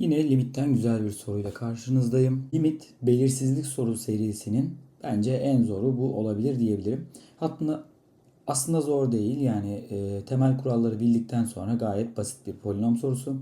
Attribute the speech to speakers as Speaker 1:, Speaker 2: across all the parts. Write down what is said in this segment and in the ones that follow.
Speaker 1: Yine limitten güzel bir soruyla karşınızdayım. Limit belirsizlik soru serisinin bence en zoru bu olabilir diyebilirim. Hatta aslında zor değil yani e, temel kuralları bildikten sonra gayet basit bir polinom sorusu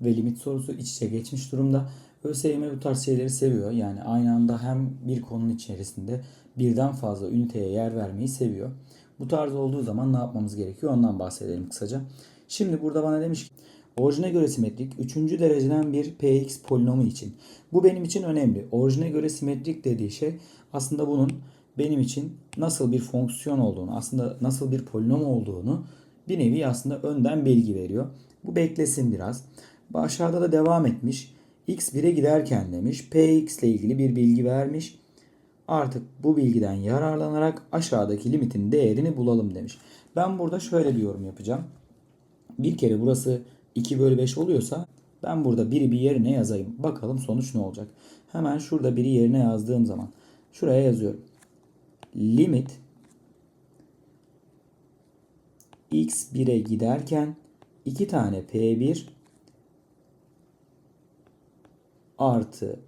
Speaker 1: ve limit sorusu iç içe geçmiş durumda. ÖSYM bu tarz şeyleri seviyor. Yani aynı anda hem bir konunun içerisinde birden fazla üniteye yer vermeyi seviyor. Bu tarz olduğu zaman ne yapmamız gerekiyor ondan bahsedelim kısaca. Şimdi burada bana demiş ki orijine göre simetrik 3. dereceden bir px polinomu için. Bu benim için önemli. Orijine göre simetrik dediği şey aslında bunun benim için nasıl bir fonksiyon olduğunu, aslında nasıl bir polinom olduğunu bir nevi aslında önden bilgi veriyor. Bu beklesin biraz. Aşağıda da devam etmiş. x 1'e giderken demiş px ile ilgili bir bilgi vermiş. Artık bu bilgiden yararlanarak aşağıdaki limitin değerini bulalım demiş. Ben burada şöyle bir yorum yapacağım. Bir kere burası 2 bölü 5 oluyorsa ben burada biri bir yerine yazayım. Bakalım sonuç ne olacak. Hemen şurada biri yerine yazdığım zaman şuraya yazıyorum. Limit x 1'e giderken 2 tane p1 artı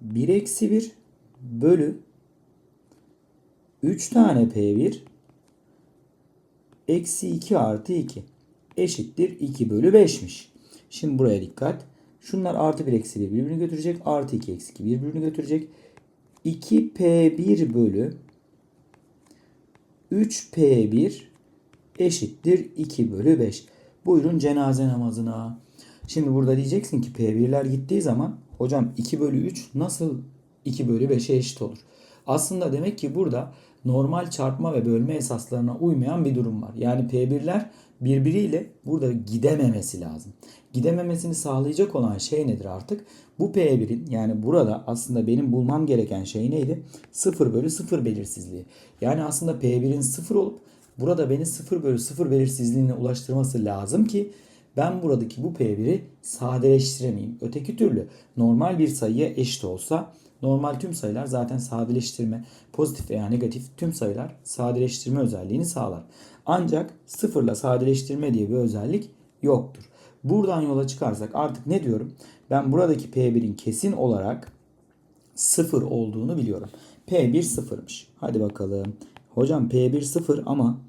Speaker 1: 1 eksi 1 bölü 3 tane P1 eksi 2 artı 2 eşittir 2 bölü 5'miş. Şimdi buraya dikkat. Şunlar artı 1 eksi 1 birbirini götürecek. Artı 2 eksi 2 birbirini götürecek. 2P1 bölü 3P1 eşittir 2 bölü 5. Buyurun cenaze namazına. Şimdi burada diyeceksin ki P1'ler gittiği zaman hocam 2 bölü 3 nasıl 2 bölü 5'e eşit olur? Aslında demek ki burada normal çarpma ve bölme esaslarına uymayan bir durum var. Yani P1'ler birbiriyle burada gidememesi lazım. Gidememesini sağlayacak olan şey nedir artık? Bu P1'in yani burada aslında benim bulmam gereken şey neydi? 0 bölü 0 belirsizliği. Yani aslında P1'in 0 olup burada beni 0 bölü 0 belirsizliğine ulaştırması lazım ki ben buradaki bu P1'i sadeleştiremeyeyim. Öteki türlü normal bir sayıya eşit olsa normal tüm sayılar zaten sadeleştirme, pozitif veya negatif tüm sayılar sadeleştirme özelliğini sağlar. Ancak sıfırla sadeleştirme diye bir özellik yoktur. Buradan yola çıkarsak artık ne diyorum? Ben buradaki P1'in kesin olarak sıfır olduğunu biliyorum. P1 sıfırmış. Hadi bakalım. Hocam P1 sıfır ama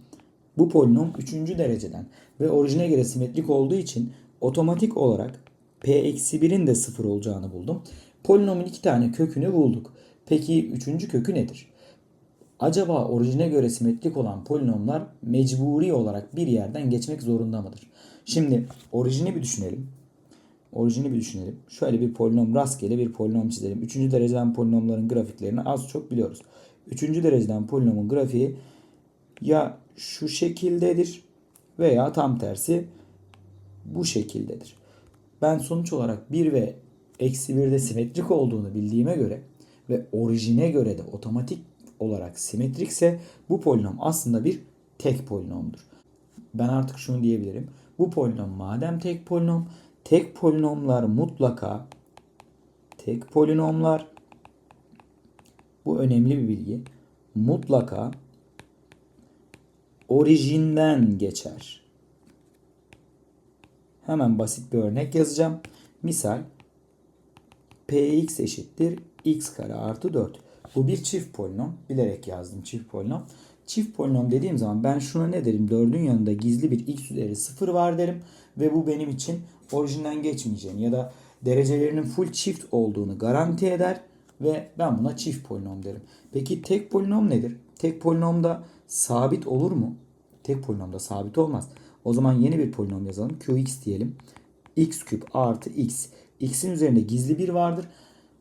Speaker 1: bu polinom 3. dereceden ve orijine göre simetrik olduğu için otomatik olarak p-1'in de 0 olacağını buldum. Polinomun iki tane kökünü bulduk. Peki üçüncü kökü nedir? Acaba orijine göre simetrik olan polinomlar mecburi olarak bir yerden geçmek zorunda mıdır? Şimdi orijini bir düşünelim. Orijini bir düşünelim. Şöyle bir polinom rastgele bir polinom çizelim. Üçüncü dereceden polinomların grafiklerini az çok biliyoruz. Üçüncü dereceden polinomun grafiği ya şu şekildedir veya tam tersi bu şekildedir. Ben sonuç olarak 1 ve eksi 1'de simetrik olduğunu bildiğime göre ve orijine göre de otomatik olarak simetrikse bu polinom aslında bir tek polinomdur. Ben artık şunu diyebilirim. Bu polinom madem tek polinom, tek polinomlar mutlaka tek polinomlar bu önemli bir bilgi. Mutlaka orijinden geçer. Hemen basit bir örnek yazacağım. Misal px eşittir x kare artı 4. Bu bir çift polinom. Bilerek yazdım çift polinom. Çift polinom dediğim zaman ben şuna ne derim? 4'ün yanında gizli bir x üzeri 0 var derim. Ve bu benim için orijinden geçmeyeceğini ya da derecelerinin full çift olduğunu garanti eder. Ve ben buna çift polinom derim. Peki tek polinom nedir? Tek polinomda sabit olur mu? Tek polinomda sabit olmaz. O zaman yeni bir polinom yazalım. Qx diyelim. X küp artı x. x'in üzerinde gizli bir vardır.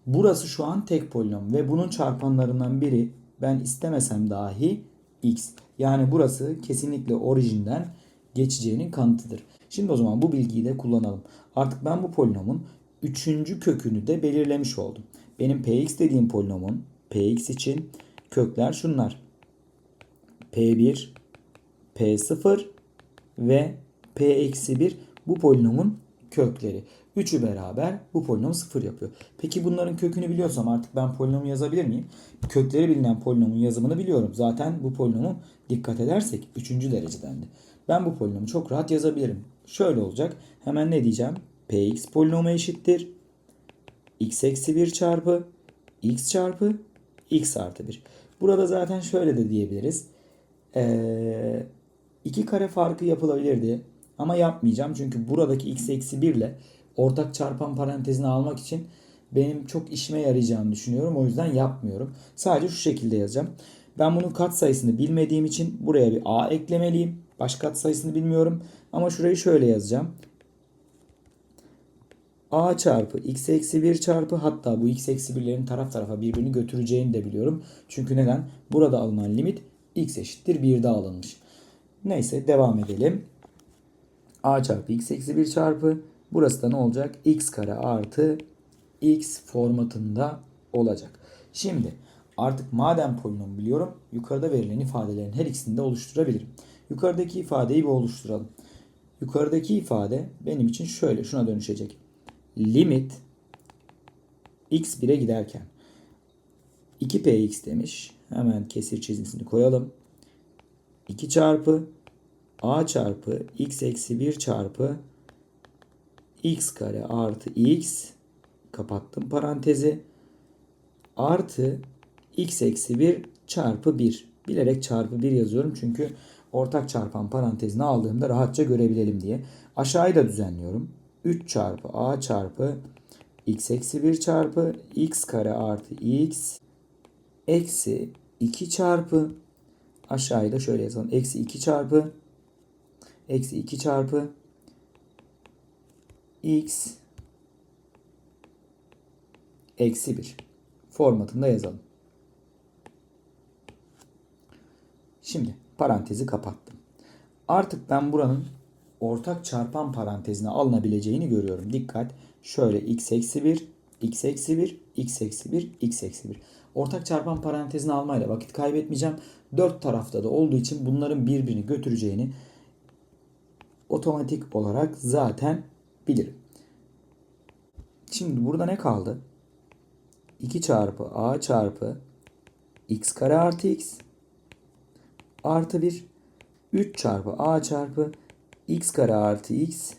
Speaker 1: Burası şu an tek polinom ve bunun çarpanlarından biri ben istemesem dahi x. Yani burası kesinlikle orijinden geçeceğinin kanıtıdır. Şimdi o zaman bu bilgiyi de kullanalım. Artık ben bu polinomun üçüncü kökünü de belirlemiş oldum. Benim px dediğim polinomun px için kökler şunlar. p1, p0 ve p-1 bu polinomun kökleri. Üçü beraber bu polinomu sıfır yapıyor. Peki bunların kökünü biliyorsam artık ben polinomu yazabilir miyim? Kökleri bilinen polinomun yazımını biliyorum. Zaten bu polinomu dikkat edersek üçüncü derecedendi. Ben bu polinomu çok rahat yazabilirim. şöyle olacak. Hemen ne diyeceğim? Px polinomu eşittir. x eksi 1 çarpı x çarpı x artı 1. Burada zaten şöyle de diyebiliriz. Ee, iki kare farkı yapılabilirdi. Ama yapmayacağım. Çünkü buradaki x eksi 1 ile ortak çarpan parantezini almak için benim çok işime yarayacağını düşünüyorum. O yüzden yapmıyorum. Sadece şu şekilde yazacağım. Ben bunun kat sayısını bilmediğim için buraya bir a eklemeliyim. Baş kat sayısını bilmiyorum. Ama şurayı şöyle yazacağım. a çarpı x eksi 1 çarpı hatta bu x eksi 1'lerin taraf tarafa birbirini götüreceğini de biliyorum. Çünkü neden? Burada alınan limit x eşittir 1'de alınmış. Neyse devam edelim. A çarpı x eksi 1 çarpı burası da ne olacak? x kare artı x formatında olacak. Şimdi artık madem polinom biliyorum yukarıda verilen ifadelerin her ikisini de oluşturabilirim. Yukarıdaki ifadeyi bir oluşturalım. Yukarıdaki ifade benim için şöyle şuna dönüşecek. Limit x 1'e giderken 2px demiş. Hemen kesir çizgisini koyalım. 2 çarpı a çarpı x eksi 1 çarpı x kare artı x. Kapattım parantezi. Artı x eksi 1 çarpı 1 bilerek çarpı 1 yazıyorum çünkü ortak çarpan parantezini aldığımda rahatça görebilelim diye. Aşağıyı da düzenliyorum. 3 çarpı a çarpı x eksi 1 çarpı x kare artı x eksi 2 çarpı. Aşağıyı da şöyle yazalım. Eksi 2 çarpı eksi 2 çarpı x eksi 1 formatında yazalım. Şimdi parantezi kapattım. Artık ben buranın ortak çarpan parantezine alınabileceğini görüyorum. Dikkat şöyle x eksi 1, x eksi 1, x eksi 1, x eksi 1. Ortak çarpan parantezine almayla vakit kaybetmeyeceğim. Dört tarafta da olduğu için bunların birbirini götüreceğini otomatik olarak zaten bilirim. Şimdi burada ne kaldı? 2 çarpı a çarpı x kare artı x artı 1 3 çarpı a çarpı x kare artı x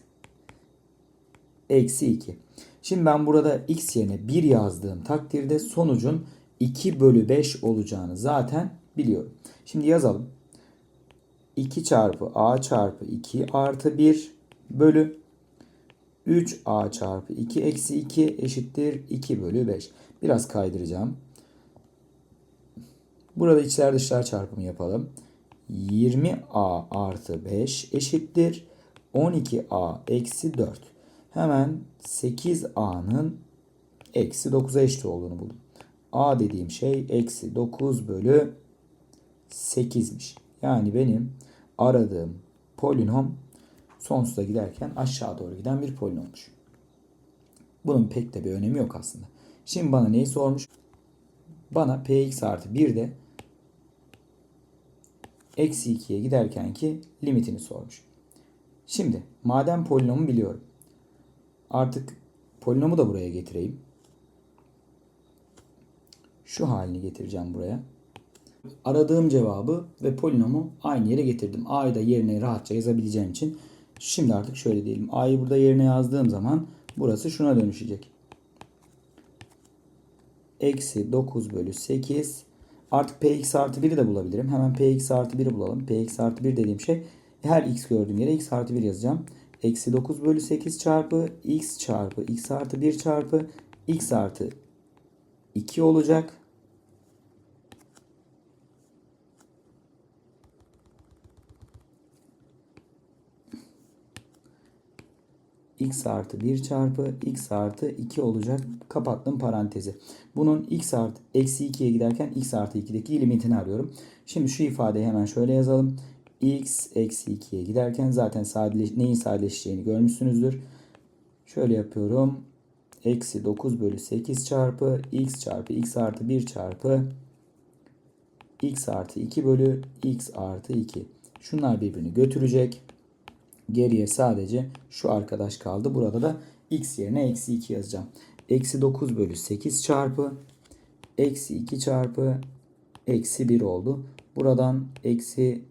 Speaker 1: eksi 2. Şimdi ben burada x yerine 1 yazdığım takdirde sonucun 2 bölü 5 olacağını zaten biliyorum. Şimdi yazalım. 2 çarpı a çarpı 2 artı 1 bölü 3a çarpı 2 eksi 2 eşittir 2 bölü 5. Biraz kaydıracağım. Burada içler dışlar çarpımı yapalım. 20a artı 5 eşittir 12a eksi 4. Hemen 8a'nın eksi 9'a eşit olduğunu buldum. a dediğim şey eksi 9 bölü 8'miş. Yani benim aradığım polinom sonsuza giderken aşağı doğru giden bir polinommuş. Bunun pek de bir önemi yok aslında. Şimdi bana neyi sormuş? Bana px artı 1 de eksi 2'ye giderken ki limitini sormuş. Şimdi madem polinomu biliyorum. Artık polinomu da buraya getireyim. Şu halini getireceğim buraya. Aradığım cevabı ve polinomu aynı yere getirdim. A'yı da yerine rahatça yazabileceğim için. Şimdi artık şöyle diyelim. A'yı burada yerine yazdığım zaman burası şuna dönüşecek. Eksi 9 bölü 8. Artık px artı 1'i de bulabilirim. Hemen px artı 1'i bulalım. px artı 1 dediğim şey her x gördüğüm yere x artı 1 yazacağım. Eksi 9 bölü 8 çarpı x çarpı x artı 1 çarpı x artı 2 olacak. X artı 1 çarpı x artı 2 olacak. Kapattım parantezi. Bunun x artı eksi 2'ye giderken x artı 2'deki limitini arıyorum. Şimdi şu ifadeyi hemen şöyle yazalım. x eksi 2'ye giderken zaten sadeleş, neyin sadeleşeceğini görmüşsünüzdür. Şöyle yapıyorum. Eksi 9 bölü 8 çarpı x çarpı x artı 1 çarpı x artı 2 bölü x artı 2. Şunlar birbirini götürecek. Geriye sadece şu arkadaş kaldı. Burada da x yerine eksi 2 yazacağım. Eksi 9 bölü 8 çarpı eksi 2 çarpı eksi 1 oldu. Buradan eksi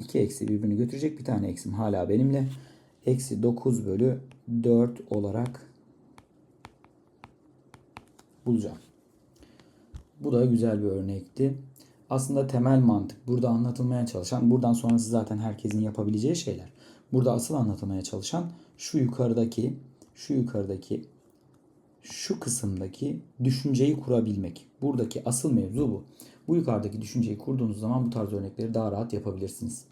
Speaker 1: iki eksi birbirini götürecek. Bir tane eksim hala benimle. Eksi 9 bölü 4 olarak bulacağım. Bu da güzel bir örnekti. Aslında temel mantık burada anlatılmaya çalışan, buradan sonrası zaten herkesin yapabileceği şeyler. Burada asıl anlatılmaya çalışan şu yukarıdaki, şu yukarıdaki, şu kısımdaki düşünceyi kurabilmek. Buradaki asıl mevzu bu. Bu yukarıdaki düşünceyi kurduğunuz zaman bu tarz örnekleri daha rahat yapabilirsiniz.